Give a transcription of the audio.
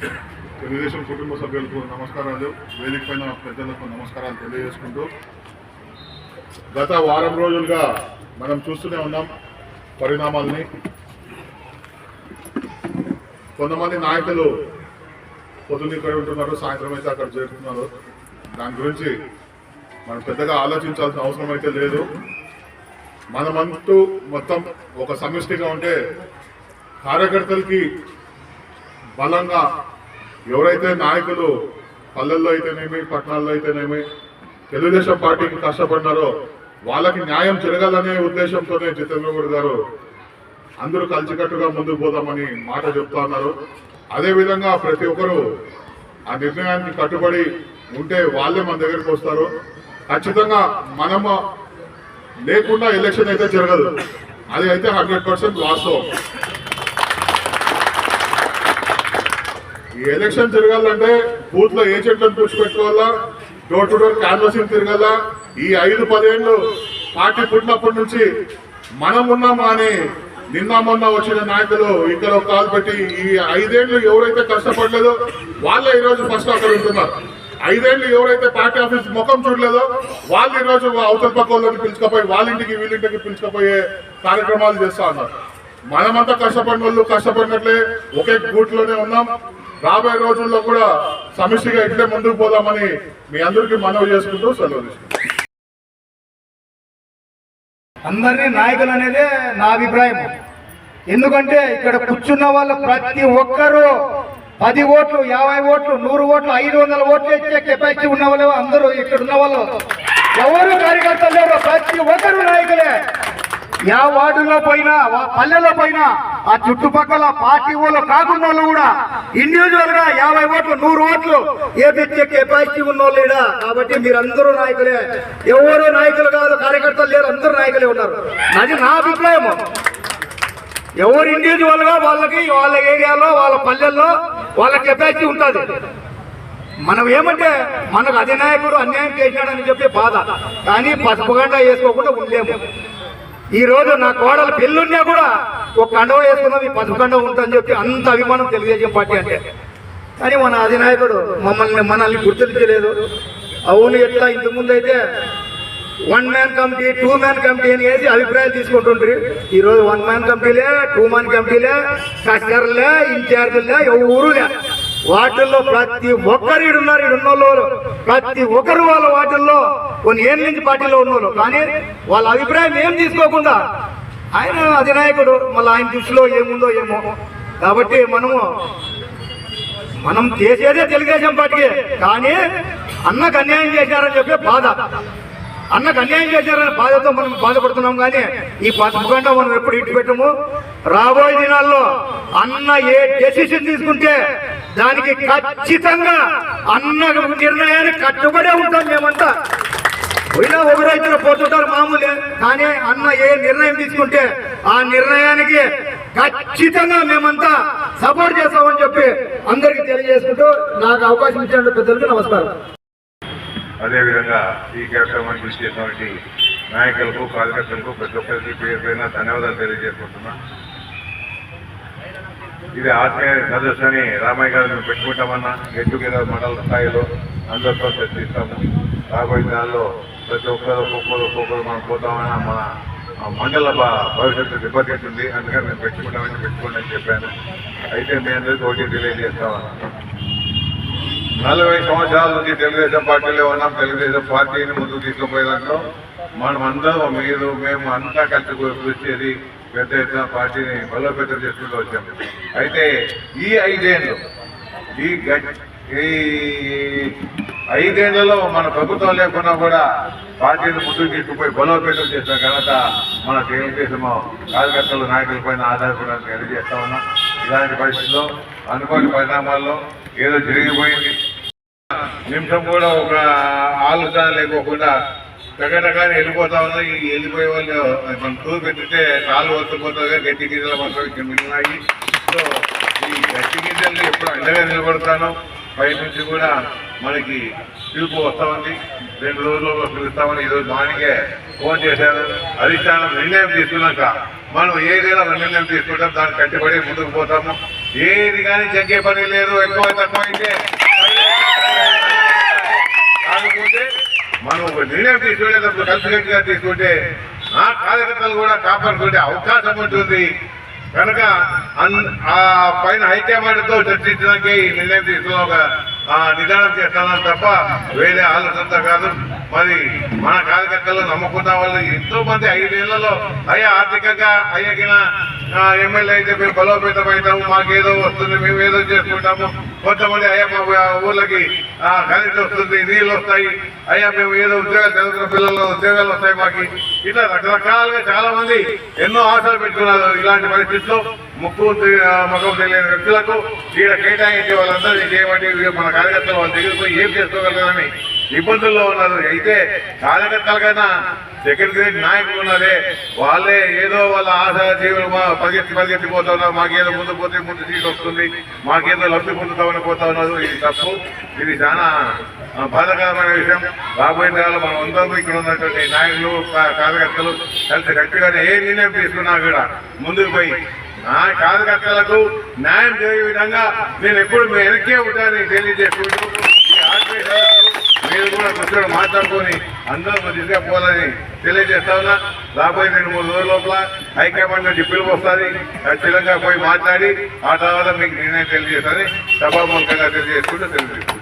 తెలుగుదేశం కుటుంబ సభ్యులకు నమస్కారాలు. వేదిక పైన పెద్దలకు నమస్కారాలు తెలియజేసుకుంటూ గత వారం రోజులుగా మనం చూస్తూనే ఉన్నాం పరిణామాల్ని. కొంతమంది నాయకులు పొద్దున్న ఇక్కడ ఉంటున్నారు సాయంత్రం అయితే అక్కడ చేరుతున్నారు. దాని గురించి మనం పెద్దగా ఆలోచించాల్సిన అవసరం అయితే లేదు. మనమంటూ మొత్తం ఒక సమిష్టిగా ఉంటే కార్యకర్తలకి బలంగా ఎవరైతే నాయకులు పల్లెల్లో అయితేనేమి పట్టణాల్లో అయితేనేమి తెలుగుదేశం పార్టీకి కష్టపడినారో వాళ్ళకి న్యాయం జరగాలనే ఉద్దేశంతోనే జితేంద్ర గారు అందరూ కలిసికట్టుగా ముందుకు పోదామని మాట చెప్తా ఉన్నారు. అదేవిధంగా ప్రతి ఒక్కరూ ఆ నిర్ణయానికి కట్టుబడి ఉంటే వాళ్ళే మన దగ్గరికి వస్తారు. ఖచ్చితంగా మనము లేకుండా ఎలక్షన్ అయితే జరగదు. అది అయితే హండ్రెడ్ పర్సెంట్ వాస్తవం. ఈ ఎలక్షన్ జరగాలంటే బూత్లో ఏజెంట్లను కూర్చోబెట్టుకోవాలా డోర్ టు డోర్ క్యాన్వసింగ్ తిరగాల? ఈ ఐదు పదేళ్ళు పార్టీ పుట్టినప్పటి నుంచి మనం ఉన్నామా అని నిన్న మొన్న వచ్చిన నాయకులు ఇక్కడ ఒక కాలు పెట్టి ఈ ఐదేళ్ళు ఎవరైతే కష్టపడలేదో వాళ్ళే ఈరోజు ఫస్ట్ అక్కడ ఉంటున్నారు. ఐదేళ్ళు ఎవరైతే పార్టీ ఆఫీస్ ముఖం చూడలేదో వాళ్ళు ఈరోజు అవతల పక్క వాళ్ళని పిలుచుకపోయి వాళ్ళ ఇంటికి వీళ్ళింటికి పిలుచుకపోయే కార్యక్రమాలు చేస్తా ఉన్నారు. మనమంతా కష్టపడిన వాళ్ళు కష్టపడినట్లే ఒకే గూట్లోనే ఉన్నాం. రాబోయే రోజుల్లో కూడా సమిష్టిగా ఇట్లే ముందుకు పోదామని మీ అందరికీ మనవి చేసుకుంటూ సెలవు అందరినీ నాయకులు అనేదే నా అభిప్రాయం. ఎందుకంటే ఇక్కడ కూర్చున్న వాళ్ళు ప్రతి ఒక్కరూ పది ఓట్లు యాభై ఓట్లు నూరు ఓట్లు ఐదు వందల ఓట్లు ఇచ్చే కెపాసిటీ ఉన్న వాళ్ళు అందరూ ఇక్కడ ఉన్న వాళ్ళు. ఎవరు కార్యకర్తలు లేరు ప్రతి ఒక్కరు నాయకులే. యా వార్డులో పోయినా వా- పల్లెలో పోయినా ఆ చుట్టుపక్కల పార్టీ వాళ్ళు కాకుండా వాళ్ళు కూడా ఇండివిజువల్గా యాభై ఓట్లు నూరు ఓట్లు ఏపించే కెపాసిటీ ఉన్న వాళ్ళు ఈడ. కాబట్టి మీరందరూ నాయకులే. ఎవరు నాయకులు కాదు కార్యకర్తలు లేరు అందరూ నాయకులే ఉన్నారు. అది నా అభిప్రాయం. ఎవరు ఇండివిజువల్గా వాళ్ళకి వాళ్ళ ఏరియాలో వాళ్ళ పల్లెల్లో వాళ్ళ కెపాసిటీ ఉంటుంది. మనం ఏమంటే మనకు అధినాయకుడు అన్యాయం చేసినాడని చెప్పి బాధ. కానీ పసుపుగంట వేసుకోకుండా ఉండలేము. ఈ రోజు నా కోడలు పెళ్ళున్నా కూడా ఒక కండవ వేసుకుందాం ఈ పసుపు కండవ ఉంటుందని చెప్పి అంత అభిమానం తెలుగుదేశం పార్టీ అంటే. కానీ మన అధినాయకుడు మమ్మల్ని మనల్ని గుర్తించలేదు. అవును ఎట్లా? ఇంత ముందు అయితే one man committee two man committee అని వేసి అభిప్రాయాలు తీసుకుంటుండ్రి. ఈరోజు వన్ మ్యాన్ కమిటీలే టూ మ్యాన్ కమిటీలే కస్టర్లే ఇన్ఛార్జీలే ఎవరులే వాటిల్లో ప్రతి ఒక్కరు ఈడున్నారు ఈడున్న వాళ్ళు ప్రతి ఒక్కరు వాళ్ళ వాటిల్లో కొన్ని ఏళ్ళ నుంచి పార్టీలో ఉన్నోళ్ళు. కానీ వాళ్ళ అభిప్రాయం ఏం తీసుకోకుండా ఆయన అధినాయకుడు మళ్ళీ ఆయన దృష్టిలో ఏముందో ఏమో. కాబట్టి మనము మనం చేసేదే తెలుగుదేశం పార్టీ కానీ అన్నకు అన్యాయం చేశారని చెప్పే బాధ. అన్నకు అన్యాయం చేశారని బాధతో మనం బాధపడుతున్నాం కానీ ఈ పసుపుగంట మనం ఎప్పుడు ఇటు పెట్టము? రాబోయే దినాల్లో అన్న ఏ డెసిషన్ తీసుకుంటే దానికి ఖచ్చితంగా అన్న నిర్ణయానికి కట్టుబడే ఉంటాం మేమంతా. పోయినా ఒక రైతులు పోతుంటారు మామూలే కానీ అన్న ఏ నిర్ణయం తీసుకుంటే ఆ నిర్ణయానికి ఖచ్చితంగా మేమంతా సపోర్ట్ చేస్తామని చెప్పి అందరికి తెలియజేసుకుంటూ నాకు అవకాశం ఇచ్చినట్టు పెద్దలకు నమస్కారం. అదేవిధంగా ఈ కార్యక్రమాన్ని కృషి చేసినటువంటి నాయకులకు కార్యకర్తలకు ప్రతి ఒక్కరికి పేరు పైన ధన్యవాదాలు తెలియజేసుకుంటున్నా. ఇది ఆత్మీయ సదస్సు అని రామయ్య గారు మేము పెట్టుకుంటామన్నా గెట్ టుగెదర్ మండల స్థాయిలో అందరితో చర్చిస్తాము. రాబోయే దానిలో ప్రతి ఒక్కరు ఒక్కొక్కరు ఒక్కొక్కరు మనం పోతామన్నా మన ఆ మండల భవిష్యత్తు దెబ్బతింటుంది అందుకని మేము పెట్టుకుంటామని పెట్టుకోండి అని చెప్పాను. అయితే మీ అందరికీ ఒకటి తెలియజేస్తామన్నా నలభై సంవత్సరాల నుంచి తెలుగుదేశం పార్టీలో ఉన్నాం. తెలుగుదేశం పార్టీని ముందుకు తీసుకుపోయే మనమందరం మీరు మేము అంతా కలిసి కృషి పెద్ద ఎత్తున పార్టీని బలోపేతం చేసుకుంటూ వచ్చాం. అయితే ఈ ఐదేళ్ళు ఈ ఈ ఐదేళ్ళలో మన ప్రభుత్వం లేకున్నా కూడా పార్టీని ముందుకు తీసుకుపోయి బలోపేతం చేసిన ఘనత మన తెలుగుదేశం కార్యకర్తలు నాయకుల పైన ఆధారపడడానికి తెలియజేస్తా ఉన్నాం. ఇలాంటి పరిస్థితుల్లో అనుకోని పరిణామాల్లో ఏదో జరిగిపోయింది. నిమిషం కూడా ఒక ఆలుగా లేకోకుండా టగటగానే వెళ్ళిపోతా ఉన్నా ఈ వెళ్ళిపోయే వాళ్ళు మనం టూర్ పెట్టితే కాలు వస్తుపోతుంది గట్టి గింజలు మాత్రం ఇక్కడ మిగిలినాయి. సో ఈ గట్టి గింజలు ఎప్పుడు అండగా నిలబడతాను పై నుంచి కూడా మనకి పిలుపు వస్తా ఉంది రెండు రోజుల్లో పిలుస్తామని ఈరోజు మార్నింగే ఫోన్ చేశారు అధిష్టానం నిర్ణయం తీసుకున్నాక మనం ఏదైనా నిర్ణయం తీసుకుంటాం. దాన్ని కట్టుబడి ముందుకు పోతాము. ఏది కానీ జగ్గే పని లేదు. ఎక్కువ తక్కువ అయితే కాకపోతే మనం ఒక నిర్ణయం తీసుకునేటప్పుడు కలిసికట్టుగా తీసుకుంటే ఆ కార్యకర్తలు కూడా కాపాడుకునే అవకాశం ఉంటుంది. కనుక అన్- ఆ పైన హైకమాండ్తో చర్చించడానికి నిర్ణయం తీసుకున్న ఒక నిదానం చేస్తానని తప్ప వేరే ఆలోచనతో కాదు. మరి మన కార్యకర్తలు నమ్ముకున్న వాళ్ళు ఎంతో మంది ఐదేళ్ళలో అయ్యా ఆర్థికంగా అయ్యగిన ఎమ్మెల్యే అయితే మేము బలోపేతం అవుతాము మాకేదో వస్తుంది మేము ఏదో చేసుకుంటాము. కొంతమంది అయ్యా మా ఊర్లకి కరెంట్ వస్తుంది నీళ్ళు వస్తాయి. అయ్యా మేము ఏదో ఉద్యోగాలు చదువుకున్న పిల్లలు ఉద్యోగాలు వస్తాయి మాకు. ఇట్లా రకరకాలుగా చాలా మంది ఎన్నో ఆశలు పెట్టుకున్నారు ఇలాంటి పరిస్థితుల్లో ముక్కు ముఖం తెలియని వ్యక్తులకు ఇక్కడ కేటాయించే వాళ్ళందరూ చేయబట్టి మన కార్యకర్తలు వాళ్ళు దగ్గర ఏం చేసుకోగలరని ఇబ్బందుల్లో ఉన్నారు. అయితే కార్యకర్తల కన్నా సెకండ్ గ్రేడ్ నాయకులు ఉన్నారే వాళ్ళే ఏదో వాళ్ళ ఆశ జీవులు పరిగెత్తి పరిగెత్తి ఉన్నారు. మాకేదో ముందు పోతే ముందు సీట్ వస్తుంది మాకేదో లబ్ధి పొందుతామని పోతా ఉన్నారు. ఇది తప్పు. ఇది చాలా బాధకరమైన విషయం. రాబోయే నెలలో మనం అందరూ ఇక్కడ ఉన్నటువంటి నాయకులు కార్యకర్తలు కలిసి గట్టిగానే ఏ నిర్ణయం తీసుకున్నా కూడా ముందుకు పోయి నా కార్యకర్తలకు న్యాయం జరిగే విధంగా నేను ఎప్పుడు మీ వెనక్కే ఉంటానని తెలియజేసుకుంటూ ఈ మీరు కూడా కూర్చొని మాట్లాడుకొని అందరూ తీసుకపోవాలని తెలియజేస్తా ఉన్నా. రాబోయే రెండు మూడు రోజుల లోపల హైకమాండ్ నుంచి వస్తుంది ఖచ్చితంగా పోయి మాట్లాడి ఆ తర్వాత మీకు నిర్ణయం తెలియజేస్తానని సభాముఖంగా తెలియజేసుకుంటూ తెలియజేస్తాను